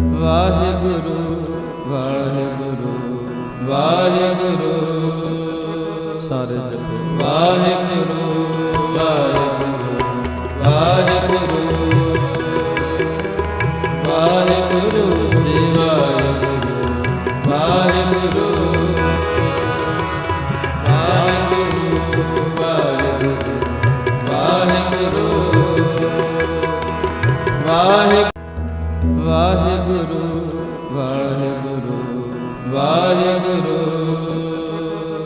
ਵਾਹਿਗੁਰੂ ਵਾਹਿਗੁਰੂ ਵਾਹਿਗੁਰੂ। ਸਾਰੇ ਜਪੋ। ਵਾਹਿਗੁਰੂ ਵਾਹਿਗੁਰੂ ਵਾਹਿਗੁਰੂ। ਵਾਹਿਗੁਰੂ ਜੀ, ਵਾਹਿਗੁਰੂ ਵਾਹਿਗੁਰੂ। ਵਾਹਿਗੁਰੂ ਵਾਹਿਗੁਰੂ ਵਾਹਿਗੁਰੂ। ਵਾਹਿਗੁਰੂ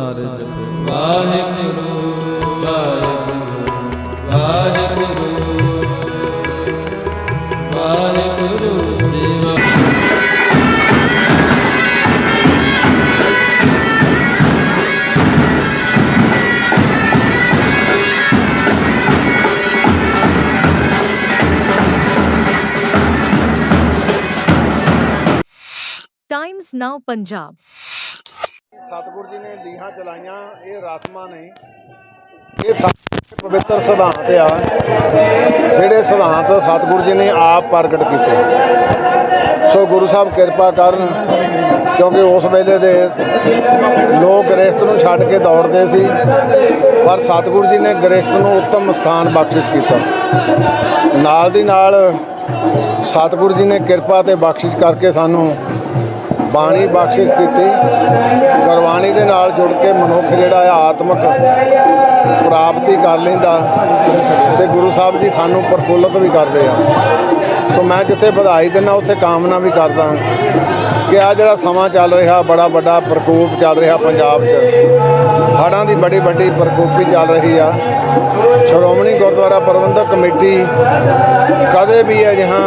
ਸਾਰੇ ਜਪੋ ਵਾਹਿਗੁਰੂ ਵਾਹਿਗੁਰੂ ਵਾਹਿਗੁਰੂ ਵਾਹਿਗੁਰੂ ਜੀਵਾ टाइम्स नाउ पंजाब ਸਤਿਗੁਰੂ ਜੀ ਨੇ ਲੀਹਾਂ ਚਲਾਈਆਂ, ਇਹ ਰਸਮਾਂ ਨਹੀਂ। ਇਹ ਸਾਡੇ ਪਵਿੱਤਰ ਸਿਧਾਂਤ ਆ, ਜਿਹੜੇ ਸਿਧਾਂਤ ਸਤਿਗੁਰੂ ਜੀ ਨੇ ਆਪ ਪ੍ਰਗਟ ਕੀਤੇ। ਸੋ ਗੁਰੂ ਸਾਹਿਬ ਕਿਰਪਾ ਕਰਨ, ਕਿਉਂਕਿ ਉਸ ਵੇਲੇ ਦੇ ਲੋਕ ਗ੍ਰਸਤ ਨੂੰ ਛੱਡ ਕੇ ਦੌੜਦੇ ਸੀ, ਪਰ ਸਤਿਗੁਰੂ ਜੀ ਨੇ ਗ੍ਰਸਤ ਨੂੰ ਉੱਤਮ ਸਥਾਨ ਬਖਸ਼ਿਸ਼ ਕੀਤਾ। ਨਾਲ ਦੀ ਨਾਲ ਸਤਿਗੁਰੂ ਜੀ ਨੇ ਕਿਰਪਾ ਤੇ ਬਖਸ਼ਿਸ਼ ਕਰਕੇ ਸਾਨੂੰ ਬਾਣੀ ਬਖਸ਼ਿਸ਼ ਕੀਤੀ। ਗੁਰਬਾਣੀ ਦੇ ਨਾਲ ਜੁੜ ਕੇ ਮਨੁੱਖ ਜਿਹੜਾ ਆ ਆਤਮਿਕ ਪ੍ਰਾਪਤੀ ਕਰ ਲੈਂਦਾ ਤੇ ਗੁਰੂ ਸਾਹਿਬ ਜੀ ਸਾਨੂੰ ਪ੍ਰਫੁੱਲਤ ਵੀ ਕਰਦੇ ਆ। ਸੋ ਮੈਂ ਜਿੱਥੇ ਵਧਾਈ ਦਿੰਦਾ, ਉੱਥੇ ਕਾਮਨਾ ਵੀ ਕਰਦਾ। ਕਿ ਆ ਜਿਹੜਾ ਸਮਾਂ ਚੱਲ ਰਿਹਾ, ਬੜਾ ਵੱਡਾ ਪ੍ਰਕੋਪ ਚੱਲ ਰਿਹਾ ਪੰਜਾਬ 'ਚ। ਹੜ੍ਹਾਂ ਦੀ ਬੜੀ ਵੱਡੀ ਪ੍ਰਕੋਪੀ ਚੱਲ ਰਹੀ ਆ। ਸ਼੍ਰੋਮਣੀ ਗੁਰਦੁਆਰਾ ਪ੍ਰਬੰਧਕ ਕਮੇਟੀ ਕਦੇ ਵੀ ਅਜਿਹਾ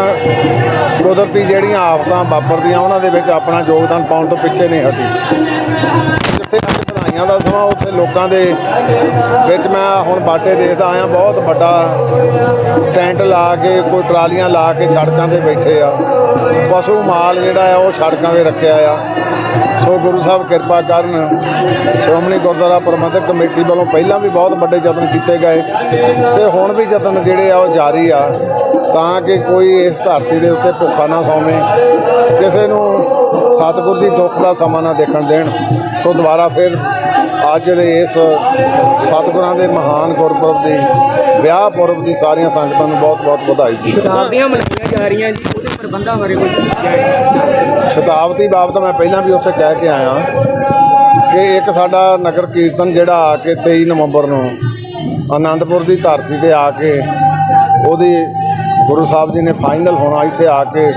ਕੁਦਰਤੀ ਜਿਹੜੀਆਂ ਆਫਤਾਂ ਵਾਪਰਦੀਆਂ, ਉਹਨਾਂ ਦੇ ਵਿੱਚ ਆਪਣਾ ਯੋਗਦਾਨ ਪਾਉਣ ਤੋਂ ਪਿੱਛੇ ਨਹੀਂ ਹਟੀ। ਜਿੱਥੇ ਅੱਜ ਵਧਾਈਆਂ ਦਾ ਸਮਾਂ, ਉੱਥੇ ਲੋਕਾਂ ਦੇ ਵਿੱਚ ਮੈਂ ਹੁਣ ਬਾਟੇ ਦੇਖਦਾ ਆਇਆ, ਬਹੁਤ ਵੱਡਾ ਟੈਂਟ ਲਾ ਕੇ, ਕੋਈ ਟਰਾਲੀਆਂ ਲਾ ਕੇ ਸੜਕਾਂ ਤੇ ਬੈਠੇ ਆ। ਪਸ਼ੂ ਮਾਲ ਜਿਹੜਾ ਆ ਉਹ ਸੜਕਾਂ ਤੇ ਰੱਖਿਆ ਆ। ਸੋ ਗੁਰੂ ਸਾਹਿਬ ਕਿਰਪਾ ਕਰਨ, ਸ਼੍ਰੋਮਣੀ ਗੁਰਦੁਆਰਾ ਪ੍ਰਬੰਧਕ ਕਮੇਟੀ ਵੱਲੋਂ ਪਹਿਲਾਂ ਵੀ ਬਹੁਤ ਵੱਡੇ ਯਤਨ ਕੀਤੇ ਗਏ ਤੇ ਹੁਣ ਵੀ ਯਤਨ ਜਿਹੜੇ ਆ, ਉਹ ਜਾਰੀ ਆ ਤਾਂ ਕਿ ਕੋਈ ਇਸ ਧਰਤੀ ਦੇ ਉੱਤੇ ਭੁੱਖਾ ਨਾ ਸੌਵੇਂ, ਕਿਸੇ ਨੂੰ ਸਤਿਗੁਰ ਦੀ ਦੁੱਖ ਦਾ ਸਮਾਂ ਨਾ ਦੇਖਣ ਦੇਣ। ਸੋ ਦੁਬਾਰਾ ਫਿਰ ਅੱਜ ਦੇ ਇਸ ਸਤਿਗੁਰਾਂ ਦੇ ਮਹਾਨ ਗੁਰਪੁਰਬ ਦੀ ਵਿਆਹ ਪੁਰਬ ਦੀ ਸਾਰੀਆਂ ਸੰਗਤਾਂ ਨੂੰ ਬਹੁਤ ਬਹੁਤ ਵਧਾਈ ਜੀ ਸ਼ਤਾਬਦੀਆਂ ਮਨਾਈਆਂ ਜਾ ਰਹੀਆਂ ਜੀ ਉਹਦੇ ਪ੍ਰਬੰਧਾਂ ਬਾਰੇ ਕੁਝ ਸ਼ਤਾਬਦੀ ਬਾਬਤ ਮੈਂ ਪਹਿਲਾਂ ਵੀ ਉੱਥੇ ਕਹਿ ਕੇ ਆਇਆ ਕਿ ਇੱਕ ਸਾਡਾ ਨਗਰ ਕੀਰਤਨ ਜਿਹੜਾ ਆ ਕੇ 23 ਨਵੰਬਰ ਨੂੰ ਆਨੰਦਪੁਰ ਦੀ ਧਰਤੀ ਤੇ ਆ ਕੇ ਉਹਦੀ ਗੁਰੂ ਸਾਹਿਬ ਜੀ ਨੇ ਫਾਈਨਲ ਹੋਣਾ ਇੱਥੇ ਆ ਕੇ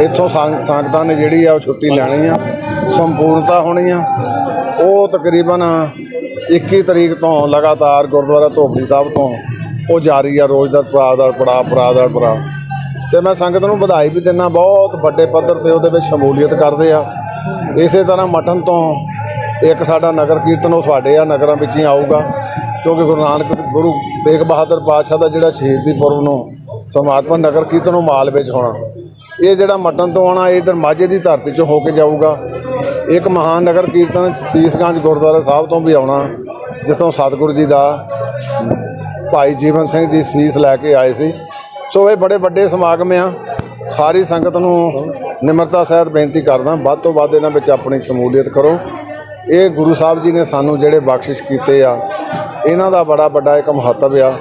ਇੱਥੋਂ ਸੰਗ ਸੰਗਤਾਂ ਨੇ ਜਿਹੜੀ ਆ ਉਹ ਛੁੱਟੀ ਲੈਣੀ ਆ। ਸੰਪੂਰਨਤਾ ਹੋਣੀ ਆ। ਉਹ ਤਕਰੀਬਨ 21 ਤਰੀਕ ਤੋਂ ਲਗਾਤਾਰ ਗੁਰਦੁਆਰਾ ਧੋਬੀ ਸਾਹਿਬ ਤੋਂ ਉਹ ਜਾਰੀ ਆ ਰੋਜ਼ ਦਾ ਪੜਾ ਦਾ ਪੜਾਅ ਪੜਾ ਦਾ ਪੜਾਅ। ਤੇ ਮੈਂ ਸੰਗਤ ਨੂੰ ਵਧਾਈ ਵੀ ਦਿੰਦਾ ਬਹੁਤ ਵੱਡੇ ਪੱਧਰ ਤੇ ਉਹਦੇ ਵਿੱਚ ਸ਼ਮੂਲੀਅਤ ਕਰਦੇ ਆ। ਇਸੇ ਤਰ੍ਹਾਂ ਮਠਨ ਤੋਂ ਇੱਕ ਸਾਡਾ ਨਗਰ ਕੀਰਤਨ ਉਹ ਤੁਹਾਡੇ ਆ, ਨਗਰਾਂ ਵਿੱਚ ਹੀ ਆਊਗਾ। ਕਿਉਂਕਿ ਗੁਰੂ ਨਾਨਕ, ਗੁਰੂ ਤੇਗ ਬਹਾਦਰ ਪਾਤਸ਼ਾਹ ਦਾ ਜਿਹੜਾ ਸ਼ਹੀਦੀ ਪੁਰਬ ਨੂੰ ਸਮਾਗਮ ਨਗਰ ਕੀਰਤਨ ਉਹ ਮਾਲ ਵਿੱਚ ਹੋਣਾ। ਇਹ ਜਿਹੜਾ ਮਟਨ ਤੋਂ ਆਉਣਾ, ਇਹ ਇਧਰ ਮਾਝੇ ਦੀ ਧਰਤੀ 'ਚੋਂ ਹੋ ਕੇ ਜਾਊਗਾ। ਇੱਕ ਮਹਾਨ ਨਗਰ ਕੀਰਤਨ ਸੀਸਗੰਜ ਗੁਰਦੁਆਰਾ ਸਾਹਿਬ ਤੋਂ ਵੀ ਆਉਣਾ, ਜਿੱਥੋਂ ਸਤਿਗੁਰੂ ਜੀ ਦਾ ਭਾਈ ਜੀਵਨ ਸਿੰਘ ਜੀ ਸੀਸ ਲੈ ਕੇ ਆਏ ਸੀ। ਸੋ ਇਹ ਬੜੇ ਵੱਡੇ ਸਮਾਗਮ ਆ। ਸਾਰੀ ਸੰਗਤ ਨੂੰ ਨਿਮਰਤਾ ਸਹਿਤ ਬੇਨਤੀ ਕਰਦਾ, ਵੱਧ ਤੋਂ ਵੱਧ ਇਹਨਾਂ ਵਿੱਚ ਆਪਣੀ ਸ਼ਮੂਲੀਅਤ ਕਰੋ। ਇਹ ਗੁਰੂ ਸਾਹਿਬ ਜੀ ਨੇ ਸਾਨੂੰ ਜਿਹੜੇ ਬਖਸ਼ਿਸ਼ ਕੀਤੇ ਆ, ਇਹਨਾਂ ਦਾ ਬੜਾ ਵੱਡਾ ਇੱਕ ਮਹੱਤਵ ਆ।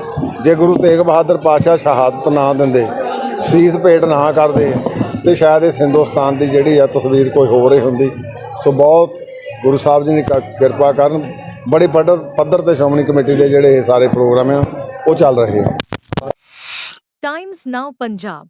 ਜੇ ਗੁਰੂ ਤੇਗ ਬਹਾਦਰ ਪਾਤਸ਼ਾਹ ਸ਼ਹਾਦਤ ਨਾ ਦਿੰਦੇ ਸੀਸ ਭੇਟ ਨਾ ਕਰਦੇ ਤੇ ਸ਼ਾਇਦ ਇਸ ਹਿੰਦੁਸਤਾਨ ਦੀ ਜਿਹੜੀ ਆ ਤਸਵੀਰ ਕੋਈ ਹੋਰ ਹੀ ਹੁੰਦੀ। ਸੋ ਬਹੁਤ ਗੁਰੂ ਸਾਹਿਬ ਜੀ ਦੀ ਕ- ਕਿਰਪਾ ਕਰਨ ਬੜੇ ਪੱਧਰ ਪੱਧਰ ਤੇ ਸ਼੍ਰੋਮਣੀ ਕਮੇਟੀ ਦੇ ਜਿਹੜੇ ਇਹ ਸਾਰੇ ਪ੍ਰੋਗਰਾਮ ਆ, ਉਹ ਚੱਲ ਰਹੇ ਆ। Times Now Punjab.